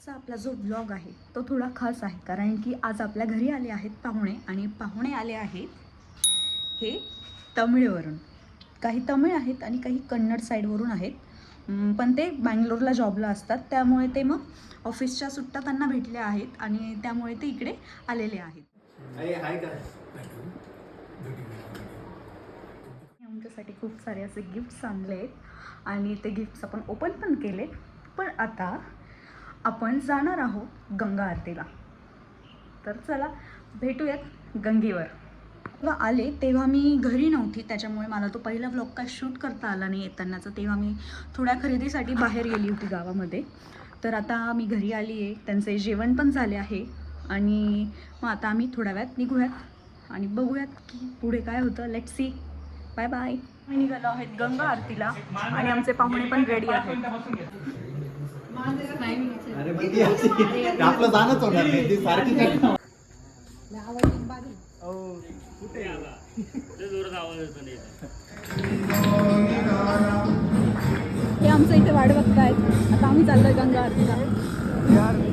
आजचा आपला जो ब्लॉग आहे तो थोडा खास आहे. कारण की आज आपल्या घरी आले आहेत पाहुणे आणि पाहुणे आले आहेत हे तमिळवरून. काही तमिळ आहेत आणि काही कन्नड साईडवरून आहेत. पण ते बँगलोरला जॉबला असतात. त्यामुळे ते मग ऑफिसच्या सुट्ट्या त्यांना भेटल्या आहेत आणि त्यामुळे ते इकडे आलेले आहेत. आमच्यासाठी खूप सारे असे गिफ्ट्स आणले आहेत आणि ते गिफ्ट्स आपण ओपन पण केले पण आता आपण जाणार आहोत गंगा आरतीला. तर चला भेटूयात गंगेवर. तेव्हा आले तेव्हा मी घरी नव्हती त्याच्यामुळे मला तो पहिला व्लॉग काय शूट करता आला नाही येतानाचा. तेव्हा मी थोड्या खरेदीसाठी बाहेर गेली होती गावामध्ये. तर आता मी घरी आली आहे त्यांचे जेवण पण झाले आहे. आणि मग आता आम्ही थोड्या वेळात निघूयात आणि बघूयात की पुढे काय होतं. लेट सी बाय बाय मी निघालो आहेत गंगा आरतीला आणि आमचे पाहुणे पण रेडी आहेत. अरे मग ती अशी- आपलं जाणंच होणार नाही ती सारखी काय ते आमचं इथे वाट बघतायत. आता आम्ही चाललोय गंगा आरतीला. आम्ही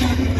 Nation.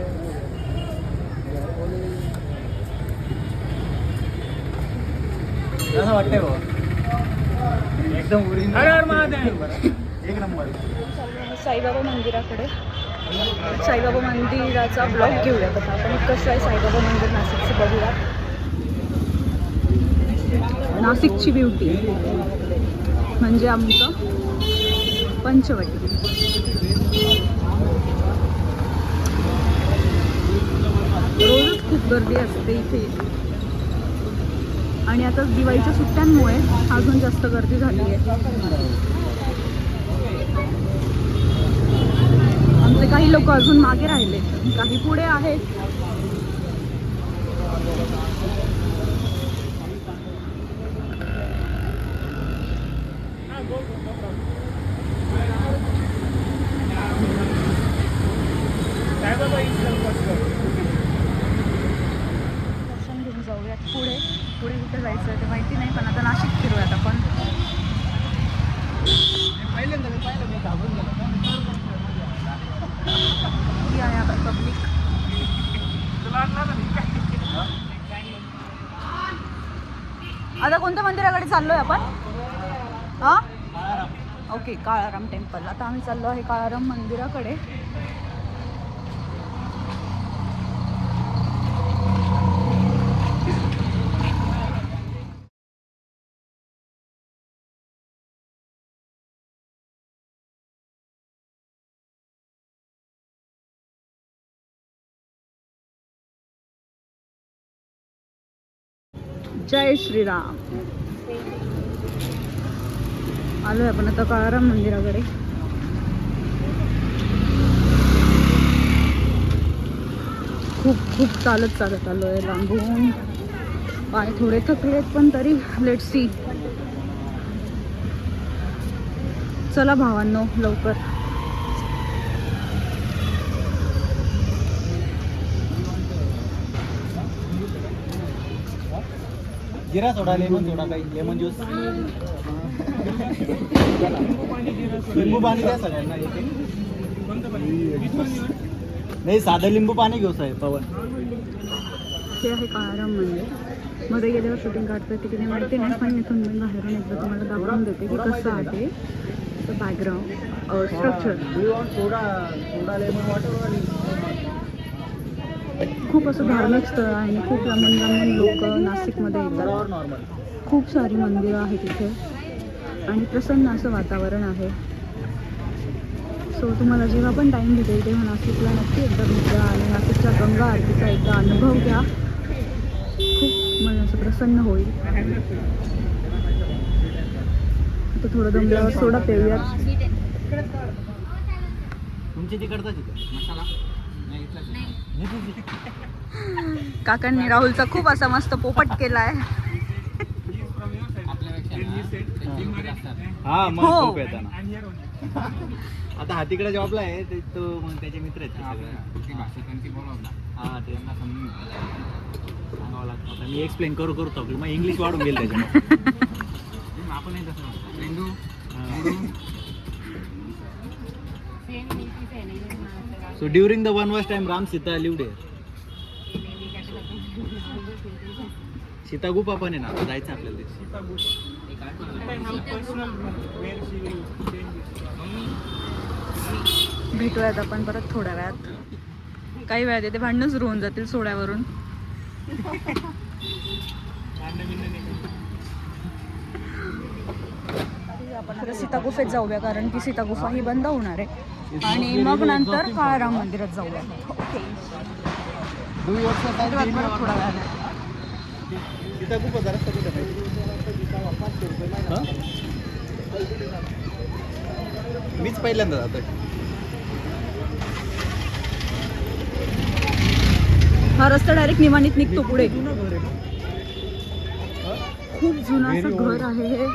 कसं वाटतंय भाऊ. एकदम एक नंबर. साईबाबा मंदिराकडे. साईबाबा मंदिराचा ब्लॉग घेऊया आता. आपण कसं आहे साईबाबा मंदिर नाशिकचं बघूया नाशिकची ब्युटी म्हणजे आमचं पंचवटी. रोजच खूप गर्दी असते इथे. आणि आता दिवाळीच्या सुट्ट्यांमुळे अजून जास्त गर्दी झाली आहे. आमचे काही लोक अजून मागे राहिले काही पुढे आहेत दर्शन घेऊन जाऊयात पुढे पुढे कुठे जायचं ते माहिती नाही पण आता नाशिक फिरूयात आपण ही आहे आता पब्लिक आता कोणत्या मंदिराकडे चाललोय आपण? हा ओके काळाराम टेम्पल. आता आम्ही चाललो आहे काळाराम मंदिराकडे. जय श्रीराम. आलोय आपण आता काळाराम मंदिराकडे. खूप खूप चालत चालत आलोय लांबून. पाय थोडे थकलेत पण तरी लेट सी चला भावांनो लवकर. जिरा सोडा लेमन सोडा काही लेमन ज्यूस. लिंबू पाणी द्या सगळ्यांना. नाही साधं लिंबू पाणी घेऊ साहेब पवन. हे आहे काळाराम मंदिरमध्ये गेल्यावर शूटिंग काढतोय ते किती माहिती नाही पण इथून मी बाहेरून एकदा तुम्हाला दाखवून देते की कसं आहे बॅकग्राऊंड स्ट्रक्चर सोडा सोडा लेमन वॉटर खूप असं धार्मिक स्थळ आहे आणि खूप लांबून लांबून लोक नाशिकमध्ये येतात. खूप सारी मंदिरं आहेत इथे. आणि प्रसन्न असं वातावरण आहे. सो तुम्हाला जेव्हा पण टाईम भेटेल तेव्हा नाशिकला नक्की एकदा भेट द्या आणि नाशिकच्या गंगा आरतीचा एकदा अनुभव घ्या. खूप मन असं प्रसन्न होईल. आता थोडं दमल्यावर सोडा पेऊयात तुमची तिकडचा मसाला. काकांनी राहुलचा खूप असा मस्त पोपट केलाय. हा मग हो. खूप येताना आता हा तिकडे जॉबला आहे ते तो मग त्याचे मित्र आहेत हा त्यांना समजून सांगावं लागतं. आता मी एक्सप्लेन करू करू थकलो मग इंग्लिश वाढून गेल त्याच्यामध्ये. आपण so during the one watch time Ram Sita लिवडे Sita गुफा पण आहे ना आता जायचं आपल्याला तिथे. भेटूयात आपण परत थोड्या वेळात. काही वेळात येते भांडणं सुरू होऊन जातील सोड्यावरून. आपण आता सीता गुफेत जाऊया कारण की सीता गुफा ही बंद होणार आहे. आणि मग नंतर काळाराम मंदिरात जाऊया. हा? मीच पहिल्यांदा जातोय. हा रस्ता डायरेक्ट निमाणीत निघतो पुढे. खूप जुनं असं घर आहे हे.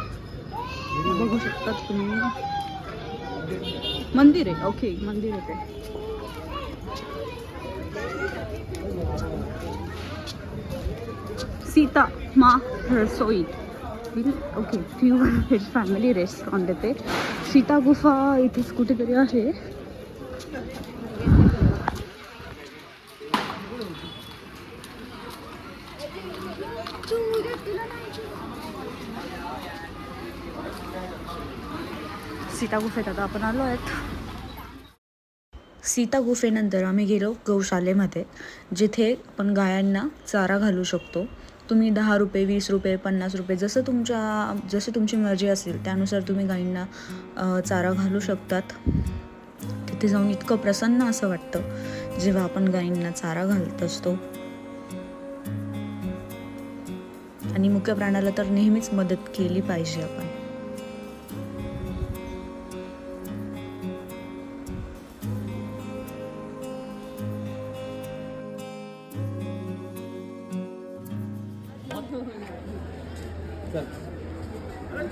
बघू शकतात तुम्ही. मंदिर आहे. ओके मंदिर आहे ते. Sita Maa Rasoi. Okay few family restaurant येते सीता गुफा इथेच कुठेतरी आहे. सीता गुफेत आता आपण आलो आहेत. सीता गुफेनंतर आम्ही गेलो गौशालेमध्ये जिथे आपण गायांना चारा घालू शकतो. तुम्ही दहा रुपये वीस रुपये पन्नास रुपये जसं तुमच्या जशी तुमची मर्जी असेल त्यानुसार तुम्ही गायींना चारा घालू शकतात. तिथे जाऊन इतकं प्रसन्न असं वाटतं जेव्हा आपण गायींना चारा घालत असतो. आणि मुख्य प्राण्याला तर नेहमीच मदत केली पाहिजे आपण.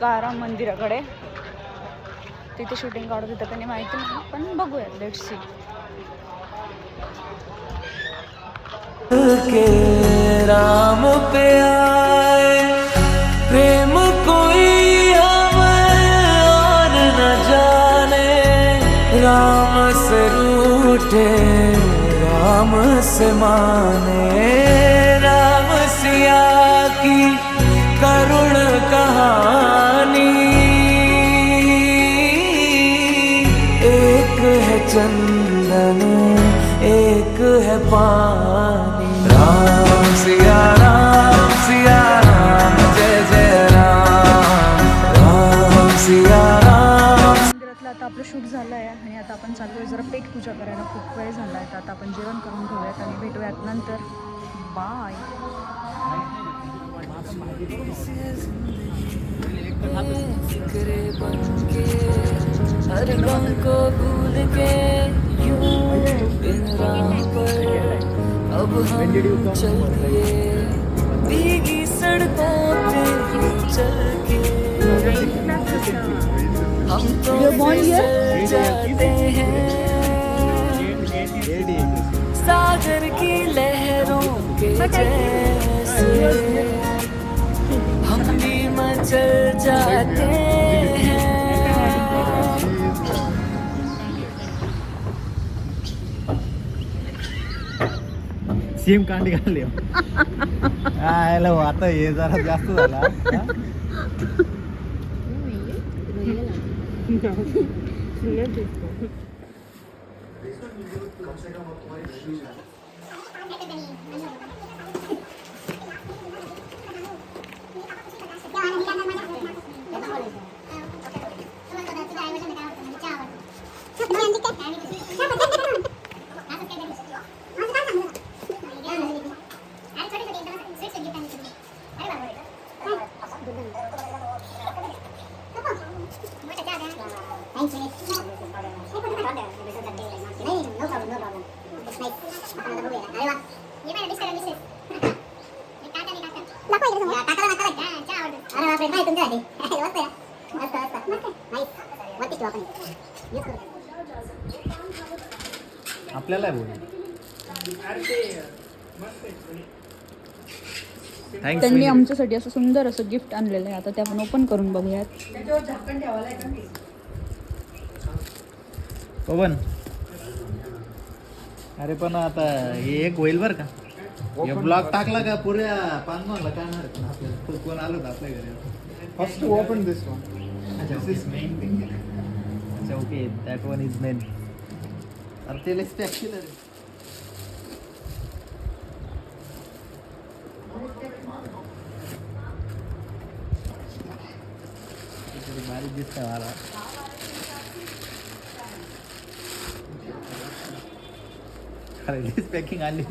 गाराम मंदिराकडे. तिथे शूटिंग काढत होतं त्यांनी माहिती नाही पण बघूया लेट सी के राम पे आए प्रेम कोई और न जाने। राम से रूठे राम से माने। चंदन एक है पानी। राम सिया राम सिया राम जय जय राम। राम सिया राम। मंदिरातलं आता आपलं शूट झालं आहे आणि आता आपण चाललो आहे जरा पेट पूजा करायला. खूप वेळ झाला आहे तर आता आपण जेवण करून घेऊयात आणि भेटूयात नंतर. बाय फिक्रे बन के हर अब हम चल दिए भीगी सड़कों पे चल के हम तो जाते हैं सागर की लहरों के जैसे हम भी मचल जाते हैं। सेम कांडी घालले हॅलो आता हे जरा जास्त झाला हा? आपल्याला बोल त्यांनी आमच्यासाठी असं सुंदर असं गिफ्ट आणलेलं आहे. आता ते आपण ओपन करून बघूयात. पवन. अरे पण आता हे एक होईल बर का. हे ब्लॉग टाकला का पुऱ्या? पानमाला काढणार आहेत ना आपल्याला. को- कोण आलं होतं आपल्या घरी? First open this one this is main thing अच्छा okay that one is main अरे ते लिस्ट टॅक्सी रे. बारीक मला. अरे पॅकिंग आली.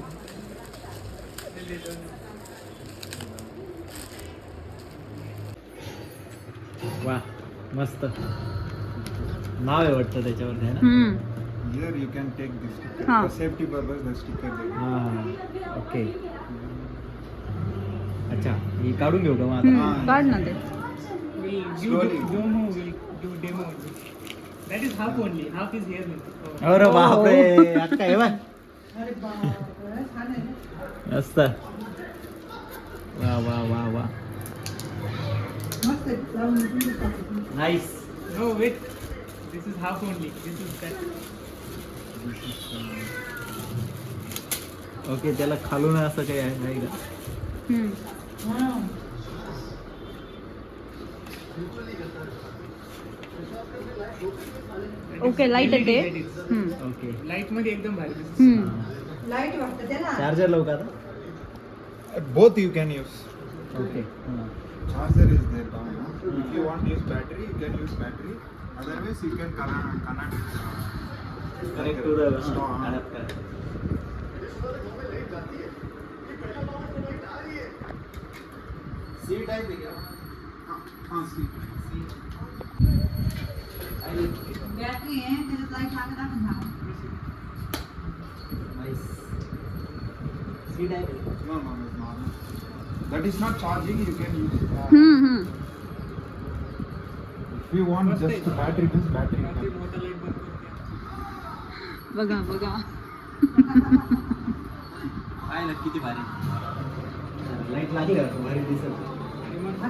मस्त. नाव आहे वाटतं त्याच्यावर ना here you can take this safety purpose the okay अच्छा मी काढून घेऊ का अरे बाप रे अरे मस्त. वा वा वा वा. Nice. No, wait. This is half only. This is set. Okay त्याला खालून असं काही आहे नाही का? ओके लाइट ओके लाइटमध्ये एकदम लाइट वाटत चार्जर लवकर both you can use okay charger is If you want to use battery, you can use battery. Otherwise, you can connect, connect uh, connect to the Strong, huh? C type हाँ, see. C type No, no, it's normal. That is not charging. You can use. Uh, हम्म, हम्म. If you want just battery, this battery. आपली can- मोठं light बंद करते. बघा बघा. काय ना किती भारी. लाइट लागली भारी दिसत आणि मग?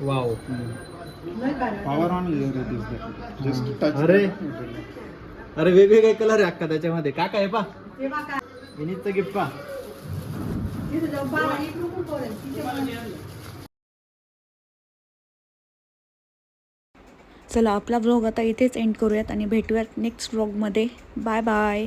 Wow Power on here it is there. Just touch. अरे. अरे वेगवेगळे कलर आहे अक्का त्याच्यामध्ये. का काय पा? विनीतचं गिफ्ट पा. चला आपला व्लॉग आता इथेच एंड करूयात आणि भेटूयात नेक्स्ट व्लॉगमध्ये बाय बाय